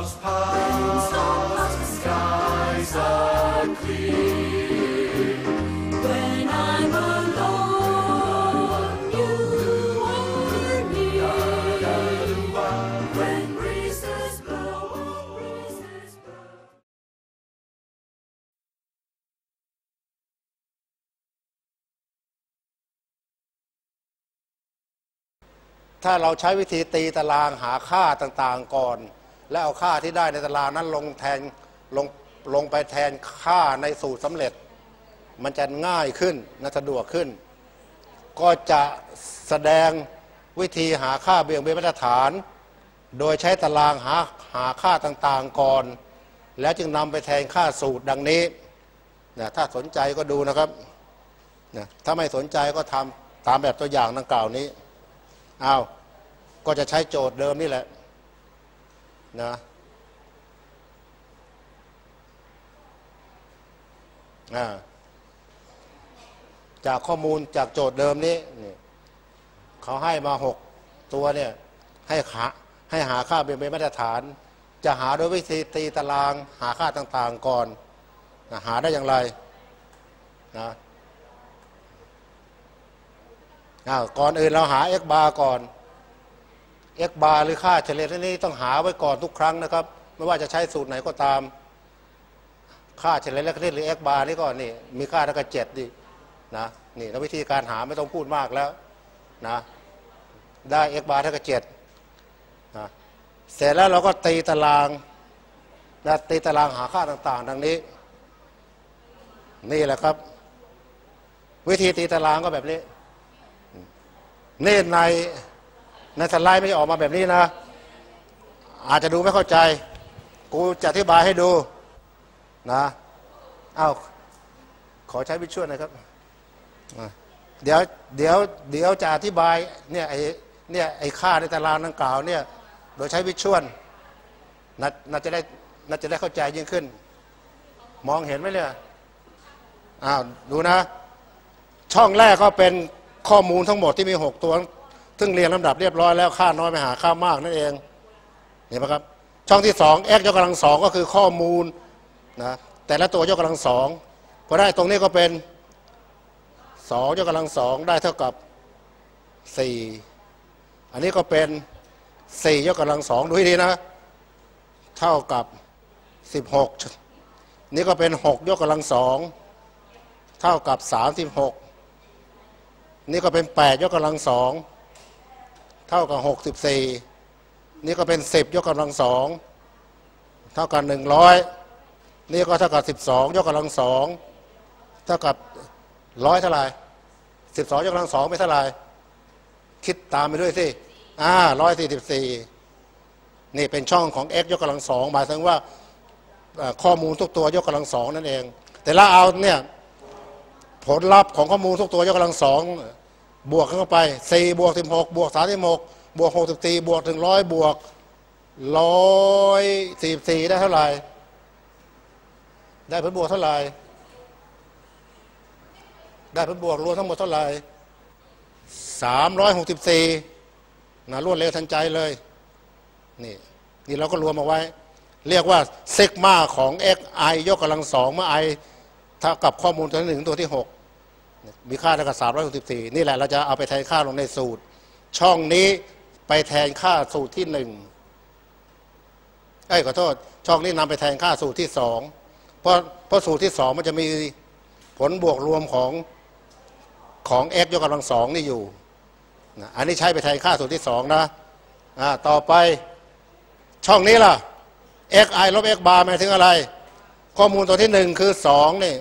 clouds pass, the skies are clear. When I'm alone, you are near. When breezes blow, breezes blow. ถ้าเราใช้วิธีตีตารางหาค่าต่างๆก่อน แล้วเอาค่าที่ได้ในตารางนั้นลงแทนลงลงไปแทนค่าในสูตรสำเร็จ มันจะง่ายขึ้นนะสะดวกขึ้น ก็จะแสดงวิธีหาค่าเบี่ยงเบนมาตรฐาน โดยใช้ตารางหาหาค่าต่างๆก่อน แล้วจึงนำไปแทนค่าสูตรดังนี้นะถ้าสนใจก็ดูนะครับนะถ้าไม่สนใจก็ทำตามแบบตัวอย่างดังกล่าวนี้อ้าวก็จะใช้โจทย์เดิมนี่แหละ นะจากข้อมูลจากโจทย์เดิมนี้เขาให้มาหกตัวเนี่ยให้หาให้หาค่าเป็นไปมาตรฐาน จะหาโดยวิธีตีตารางหาค่าต่างๆก่อนนะหาได้อย่างไรนะก่อนอื่นเราหา x bar ก่อน x bar หรือค่าเฉลี่ยนี้ต้องหาไว้ก่อนทุกครั้งนะครับ ไม่ว่าจะใช้สูตรไหนก็ตาม ค่าเฉลี่ยและคณิตหรือ x bar นี่ก็นี่มีค่าเท่ากับเจ็ดดินะนี่แล้ววิธีการหาไม่ต้องพูดมากแล้วนะได้ x bar เท่ากับเจ็ดนะเสร็จแล้วเราก็ตีตารางนะตีตารางหาค่าต่างๆ ดังนี้ นี่แหละครับ วิธีตีตารางก็แบบนี้นี่ใน ในสไลด์ไม่ได้ออกมาแบบนี้นะ อาจจะดูไม่เข้าใจ กูจะอธิบายให้ดูนะเอาวขอใช้วิชวลหนะครับเดี๋ยวเดี๋ยวเดี๋ยวจะอธิบายเนี่ยไอ้เนี่ยไอ้ค่าในตารางดังกล่าวเนี่ยโดยใช้วิชวลน่าน่าจะได้น่าจะได้เข้าใจยิ่งขึ้น มองเห็นไหมเนี่ยอ้าวดูนะ ช่องแรกก็เป็นข้อมูลทั้งหมดที่มี 6 ตัว ซึ่งเรียงลำดับเรียบร้อยแล้วค่าน้อยไปหาค่ามากนั่นเองเห็นไหมครับช่องที่2 x ยกกำลังสองก็คือข้อมูลนะแต่ละตัวยกกำลังสองพอได้ตรงนี้ก็เป็น2ยกกำลังสองได้เท่ากับ 4 อันนี้ก็เป็น 4 ยกกำลังสองดูให้ดีนะ เท่ากับ 16 นี่ก็เป็น 6 ยกกำลังสองเท่ากับ 36 นี่ก็เป็น 8 ยกกำลังสอง เท่ากับ 64 นี่ก็เป็น 10 ยกกำลังสองเท่ากับ100 นี่ก็เท่ากับ 12 ยกกำลังสองเท่ากับร้อยเท่าไหร่12 ยกกำลังสองไม่เท่าไหร่คิดตามไปด้วยสิอ่าร้อยสี่สิบสี่นี่เป็นช่องของ x ยกกำลังสองหมายถึงว่าข้อมูลทุกตัวยกกำลังสองนั่นเอง แต่ละเอาเนี่ยผลลัพธ์ของข้อมูลทุกตัวยกกำลังสอง บวกเข้าไปสี่บวกสิบหกบวกสามสิบหกบวกหกสิบสี่บวกถึงร้อยบวกร้อยสี่สี่ได้เท่าไหร่ ได้ผลบวกเท่าไหร่ ได้ผลบวกรวมทั้งหมดเท่าไหร่สามร้อยหกสิบสี่นะรวดเร็วทันใจเลย นี่ นี่เราก็รวมเอาไว้ เรียกว่าเซกมาของ x i ยกกำลังสองเมื่อ i เท่ากับข้อมูลตัวที่หนึ่งถึงตัวที่หก มีค่าเท่ากับสามร้อยหกสิบสี่นี่แหละเราจะเอาไปแทนค่าลงในสูตร ช่องนี้ไปแทนค่าสูตรที่หนึ่งเอ้ยขอโทษ ช่องนี้นำไปแทนค่าสูตรที่สองเพราะเพราะสูตรที่สองมันจะมีผลบวกรวมของของ x ยกกำลังสองนี่อยู่นะอันนี้ใช้ไปแทนค่าสูตรที่สองนะอ่าต่อไปช่องนี้ล่ะ x i ลบ x bar หมายถึงอะไร ข้อมูลตัวที่หนึ่งคือสองนี่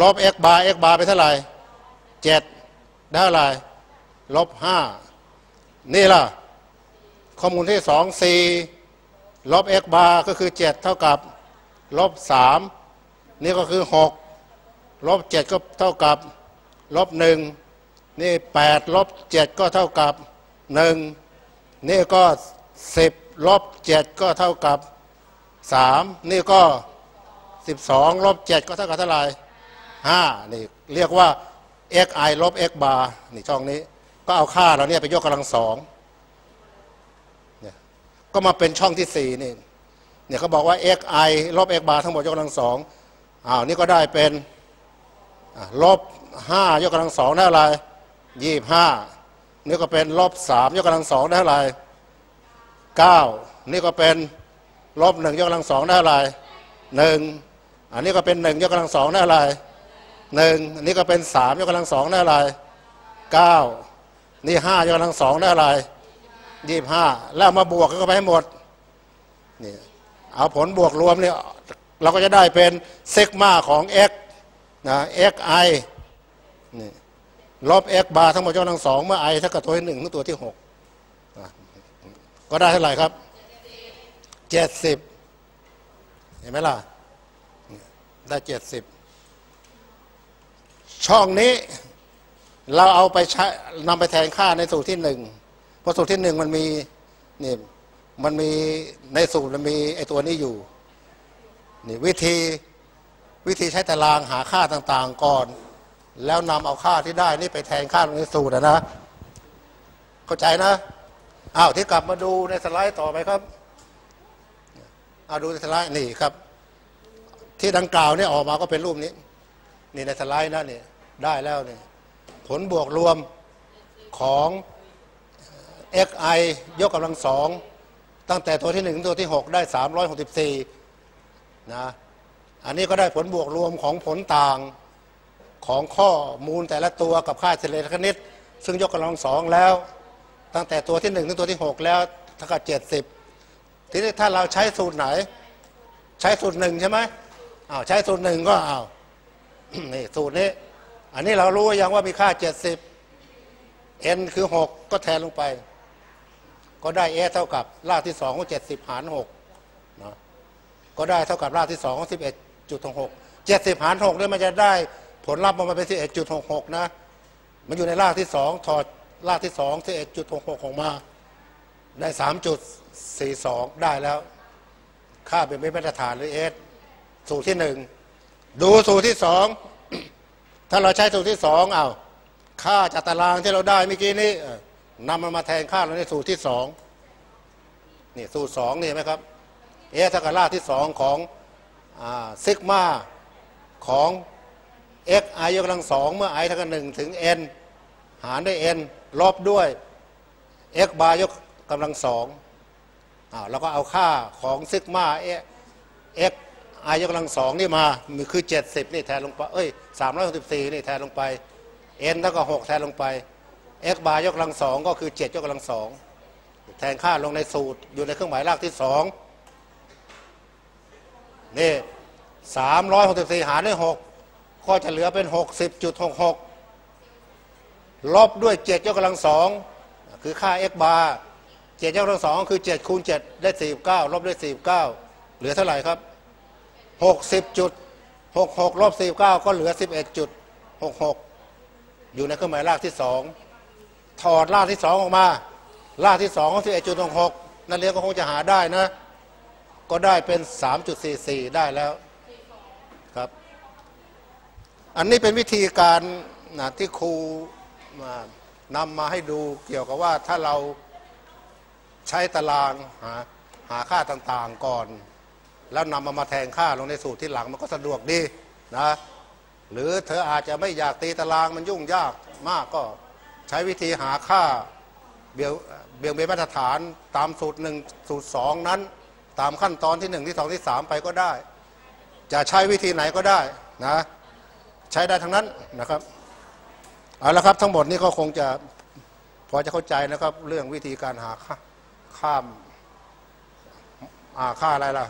ลบ x bar x bar ไปเท่าไหร่เจ็ดได้เท่าไหร่ลบห้านี่ล่ะ ข้อมูลที่สองสี่ลบ x bar ก็คือเจ็ดเท่ากับลบสามนี่ก็คือหกลบเจ็ดก็เท่ากับลบหนึ่งนี่แปดลบเจ็ดก็เท่ากับหนึ่งนี่ก็สิบลบเจ็ดก็เท่ากับสามนี่ก็สิบสองลบเจ็ดก็เท่ากับเท่าไหร่ ห้านี่เรียกว่า x i ลบ x bar นี่ช่องนี้ ก็เอาค่าเราเนี่ยไปยกกำลังสองเนี่ยก็มาเป็นช่องที่สี่นี่เนี่ยเขาบอกว่า xi ลบ x บาร์ทั้งหมดยกกำลังสองอ้าวนี่ก็ได้เป็นลบห้ายกกำลังสองได้อะไรยี่ห้านี่ก็เป็นลบสามยกกำลังสองได้อะไรเก้านี่ก็เป็นลบหนึ่งยกกำลังสองได้อะไรหนึ่งอันนี้ก็เป็นหนึ่งยกกำลังสองได้อะไร หนึ่งอันนี้ก็เป็นสามยกกำลังสองได้อะไรเก้านี่ห้ายกกำลังสองได้อะไรยี่ห้าแล้วมาบวกกันเข้าไปให้หมดนี่เอาผลบวกรวมเนี่ยเราก็จะได้เป็นเซกมาของ x นะ xi นี่ลบ x บาร์ทั้งหมดยกกำลังสองเมื่อ i เท่ากับตัวที่หนึ่งถึงตัวที่หกก็ได้เท่าไหร่ครับเจ็ดสิบเห็นไหมล่ะ ได้เจ็ดสิบ ช่องนี้เราเอาไปใช้นำไปแทนค่าในสูตรที่หนึ่งเพราะสูตรที่หนึ่งมันมีนี่มันมีในสูตรมันมีไอตัวนี้อยู่นี่วิธีวิธีใช้ตารางหาค่าต่างๆก่อน แล้วนำเอาค่าที่ได้นี่ไปแทนค่าลงในสูตรอะนะเข้าใจนะอ้าวที่กลับมาดูในสไลด์ต่อไปครับเอาดูในสไลด์นี่ครับ ที่ดังกล่าวเนี่ยออกมาก็เป็นรูปนี้ นี่ในสไลด์นะนี่ ได้แล้วเนี่ยผลบวกรวมของ xi ยกกำลังสองตั้งแต่ตัวที่หนึ่งถึงตัวที่หกได้ 364นะอันนี้ก็ได้ผลบวกรวมของผลต่างของข้อมูลแต่ละตัวกับค่าเฉลี่ยคณิต ซึ่งยกกำลังสองแล้ว ตั้งแต่ตัวที่หนึ่งถึงตัวที่หกแล้วเท่ากับเจ็ดสิบทีนี้ถ้าเราใช้สูตรไหน ใช้สูตรหนึ่งใช่ไหมอ้าวใช้สูตรหนึ่งก็อ้าวนี่สูตรนี้ อันนี้เรารู้ยังว่ามีค่า 70 n คือ 6 ก็แทนลงไป ก็ได้ a เท่ากับรากที่ 2 ของ 70 หาร6นะก็ได้เท่ากับรากที่ 2 ของ 11.6 70 หาร 6เนี่ยมันจะได้ผลลัพธ์ออกมาเป็น 11.66 นะ มันอยู่ในรากที่ 2 ถอดรากที่ 2 11.66 ออกมา ได้ 3.42 ได้แล้ว ค่าเป็นไม่มาตรฐานหรือ s สูตรที่หนึ่งดูสูตรที่สอง ถ้าเราใช้สูตรที่สองเอาค่าจากตารางที่เราได้เมื่อกี้นี้นำมันมาแทนค่าเราในสูตรที่สองนี่สูตรสองนี่เห็นไหมครับเอเท่ากับราที่สองของซิกมาของ x i ยกกำลังสองเมื่อ i เท่ากับหนึ่งถึง n หารด้วย n ลบด้วย x บาร์ยกกำลังสองอ้าวแล้วก็เอาค่าของซิกมา x อายกกำลังสองนี่มามคือ70นี่แทนลงไปเอ้ย364นี่แทนลงไป n เท่ากับ6แทนลงไป x บาร์ยกกำลังสองก็คือ7ยกกำลังสองแทนค่าลงในสูตรอยู่ในเครื่องหมายรากที่สองนี่364หารด้วย6ก็จะเหลือเป็น60.66ลบด้วย7ยกกำลังสองคือค่า x บาร์7ยกกำลังสองคือ7คูณ7ได้49ลบด้วย49เหลือเท่าไหร่ครับ หกสิบจุดหกหกลบสี่เก้าก็เหลือสิบเอ็ดจุดหกหกอยู่ในเครื่องหมายรากที่สองถอดรากที่สองออกมา รากที่สองก็สิบเอ็ดจุดหกหกนักเรียนก็คงจะหาได้นะ ก็ได้เป็นสามจุดสี่สี่ได้แล้วครับ อันนี้เป็นวิธีการนะที่ครูมานำมาให้ดูเกี่ยวกับว่าถ้าเราใช้ตารางหาหาค่าต่างๆก่อน แล้วนำมามาแทนค่าลงในสูตรที่หลังมันก็สะดวกดีนะหรือเธออาจจะไม่อยากตีตารางมันยุ่งยากมากก็ใช้วิธีหาค่าเบี่ยงเบี่ยงเบนมาตรฐานตามสูตรหนึ่งสูตรสองนั้น ตามขั้นตอนที่หนึ่งที่สองที่สามไปก็ได้ จะใช้วิธีไหนก็ได้นะใช้ได้ทั้งนั้นนะครับเอาละครับทั้งหมดนี้ก็คงจะพอจะเข้าใจนะครับ เรื่องวิธีการหาค่าข้ามอ่าค่าอะไรล่ะ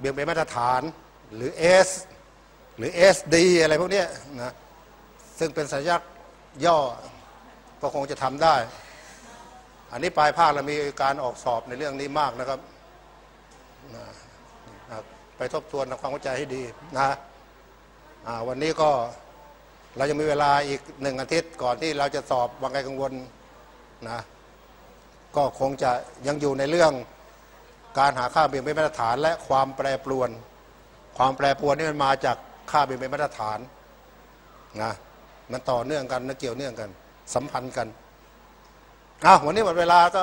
เบี่ยงเบนมาตรฐานหรือ S หรือ SD อะไรพวกนี้นะซึ่งเป็นสัญลักษณ์ย่อก็คงจะทำได้ อันนี้ปลายภาคเรามีการออกสอบในเรื่องนี้มากนะครับนะนะไปทบทวนทำความเข้าใจให้ดีนะวันนี้ก็เราจะมีเวลาอีกหนึ่งอาทิตย์ก่อนที่เราจะสอบวังไกกังวลนะก็คงจะยังอยู่ในเรื่อง การหาค่าเบี่ยงเบนมาตรฐาน และความแปรปรวน ความแปรปรวนนี่มันมาจากค่าเบี่ยงเบนมาตรฐานนะมันต่อเนื่องกันนะเกี่ยวเนื่องกัน สัมพันธ์กันอ้าววันนี้หมดเวลาก็